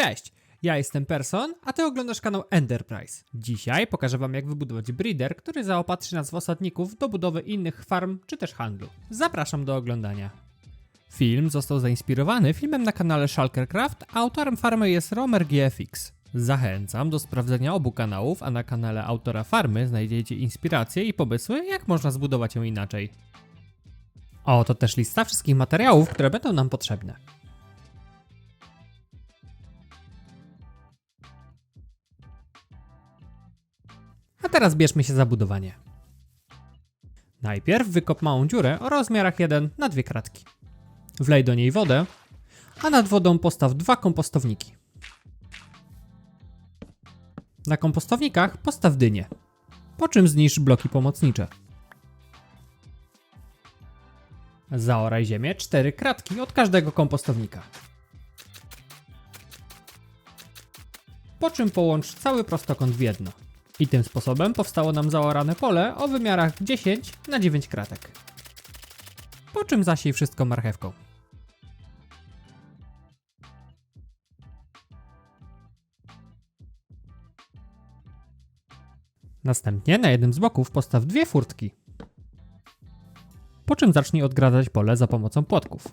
Cześć, ja jestem Person, a ty oglądasz kanał Enterprise. Dzisiaj pokażę wam jak wybudować breeder, który zaopatrzy nas w osadników do budowy innych farm czy też handlu. Zapraszam do oglądania. Film został zainspirowany filmem na kanale Shulkercraft, a autorem farmy jest Romer GFX. Zachęcam do sprawdzenia obu kanałów, a na kanale autora farmy znajdziecie inspiracje i pomysły, jak można zbudować ją inaczej. Oto też lista wszystkich materiałów, które będą nam potrzebne. Teraz bierzmy się za budowanie. Najpierw wykop małą dziurę o rozmiarach 1 na 2 kratki. Wlej do niej wodę, a nad wodą postaw dwa kompostowniki. Na kompostownikach postaw dynię, po czym zniszcz bloki pomocnicze. Zaoraj ziemię 4 kratki od każdego kompostownika. Po czym połącz cały prostokąt w jedno. I tym sposobem powstało nam zaorane pole o wymiarach 10 na 9 kratek. Po czym zasiej wszystko marchewką. Następnie na jednym z boków postaw dwie furtki. Po czym zacznij odgradzać pole za pomocą płotków.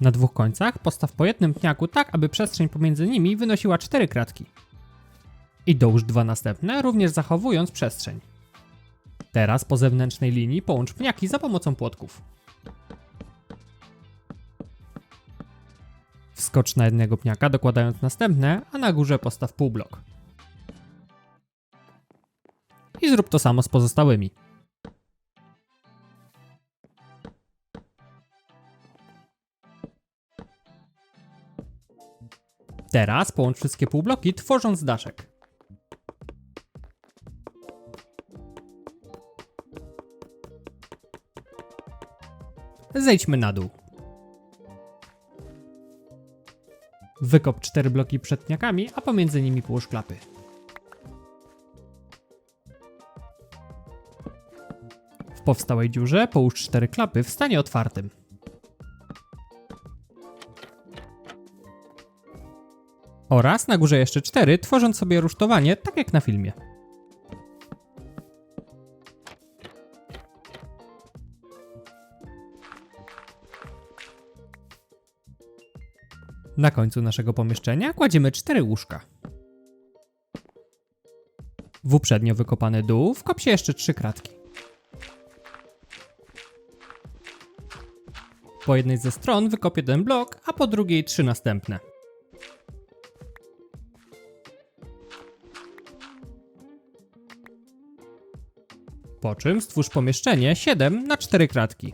Na dwóch końcach postaw po jednym pniaku tak, aby przestrzeń pomiędzy nimi wynosiła 4 kratki. I dołóż dwa następne, również zachowując przestrzeń. Teraz po zewnętrznej linii połącz pniaki za pomocą płotków. Wskocz na jednego pniaka, dokładając następne, a na górze postaw półblok. I zrób to samo z pozostałymi. Teraz połącz wszystkie półbloki, tworząc daszek. Zejdźmy na dół. Wykop cztery bloki przed pniakami, a pomiędzy nimi połóż klapy. W powstałej dziurze połóż cztery klapy w stanie otwartym. Oraz na górze jeszcze cztery, tworząc sobie rusztowanie, tak jak na filmie. Na końcu naszego pomieszczenia kładziemy cztery łóżka. W uprzednio wykopany dół wkop się jeszcze trzy kratki. Po jednej ze stron wykop jeden blok, a po drugiej trzy następne. Po czym stwórz pomieszczenie 7 na 4 kratki.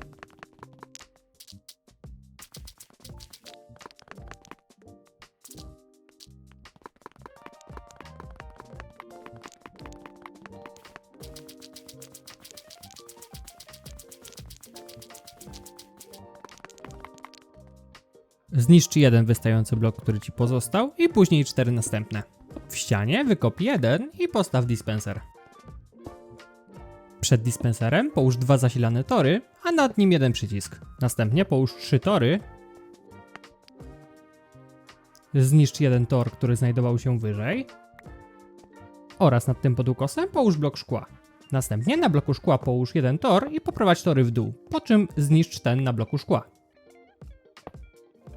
Zniszcz jeden wystający blok, który ci pozostał i później cztery następne. W ścianie wykop jeden i postaw dispenser. Przed dispenserem połóż dwa zasilane tory, a nad nim jeden przycisk. Następnie połóż trzy tory. Zniszcz jeden tor, który znajdował się wyżej. Oraz nad tym podukosem połóż blok szkła. Następnie na bloku szkła połóż jeden tor i poprowadź tory w dół, po czym zniszcz ten na bloku szkła.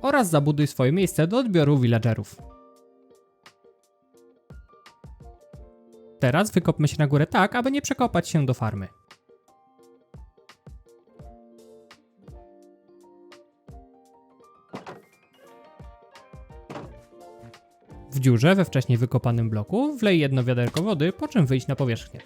Oraz zabuduj swoje miejsce do odbioru villagerów. Teraz wykopmy się na górę tak, aby nie przekopać się do farmy. W dziurze we wcześniej wykopanym bloku wlej jedno wiaderko wody, po czym wyjść na powierzchnię.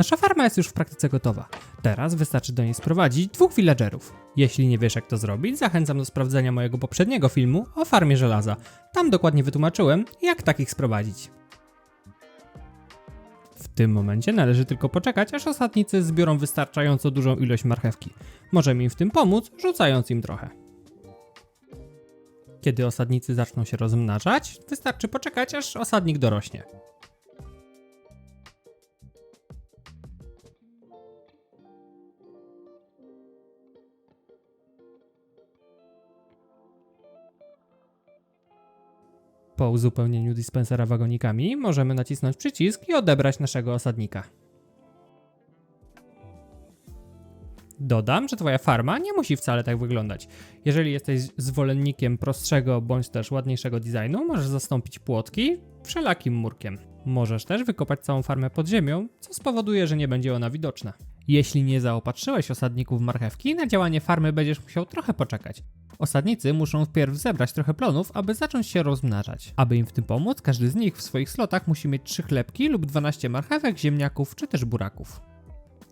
Nasza farma jest już w praktyce gotowa. Teraz wystarczy do niej sprowadzić dwóch villagerów. Jeśli nie wiesz jak to zrobić, zachęcam do sprawdzenia mojego poprzedniego filmu o farmie żelaza. Tam dokładnie wytłumaczyłem, jak takich sprowadzić. W tym momencie należy tylko poczekać, aż osadnicy zbiorą wystarczająco dużą ilość marchewki. Możemy im w tym pomóc, rzucając im trochę. Kiedy osadnicy zaczną się rozmnażać, wystarczy poczekać, aż osadnik dorośnie. Po uzupełnieniu dispensera wagonikami możemy nacisnąć przycisk i odebrać naszego osadnika. Dodam, że Twoja farma nie musi wcale tak wyglądać. Jeżeli jesteś zwolennikiem prostszego bądź też ładniejszego designu, możesz zastąpić płotki wszelakim murkiem. Możesz też wykopać całą farmę pod ziemią, co spowoduje, że nie będzie ona widoczna. Jeśli nie zaopatrzyłeś osadników w marchewki, na działanie farmy będziesz musiał trochę poczekać. Osadnicy muszą wpierw zebrać trochę plonów, aby zacząć się rozmnażać. Aby im w tym pomóc, każdy z nich w swoich slotach musi mieć 3 chlebki lub 12 marchewek, ziemniaków czy też buraków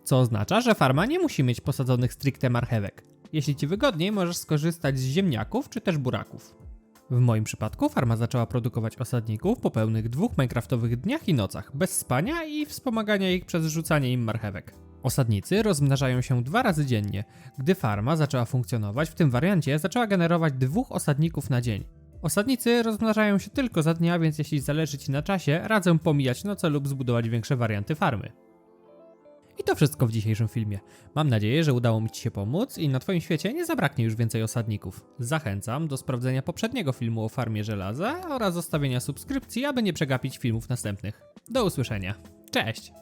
co oznacza, że farma nie musi mieć posadzonych stricte marchewek. Jeśli ci wygodniej, możesz skorzystać z ziemniaków czy też buraków. W moim przypadku farma zaczęła produkować osadników po pełnych dwóch minecraftowych dniach i nocach, bez spania i wspomagania ich przez rzucanie im marchewek. Osadnicy rozmnażają się dwa razy dziennie. Gdy farma zaczęła funkcjonować, w tym wariancie zaczęła generować dwóch osadników na dzień. Osadnicy rozmnażają się tylko za dnia, więc jeśli zależy Ci na czasie, radzę pomijać noce lub zbudować większe warianty farmy. I to wszystko w dzisiejszym filmie. Mam nadzieję, że udało mi Ci się pomóc i na Twoim świecie nie zabraknie już więcej osadników. Zachęcam do sprawdzenia poprzedniego filmu o farmie żelaza oraz zostawienia subskrypcji, aby nie przegapić filmów następnych. Do usłyszenia. Cześć!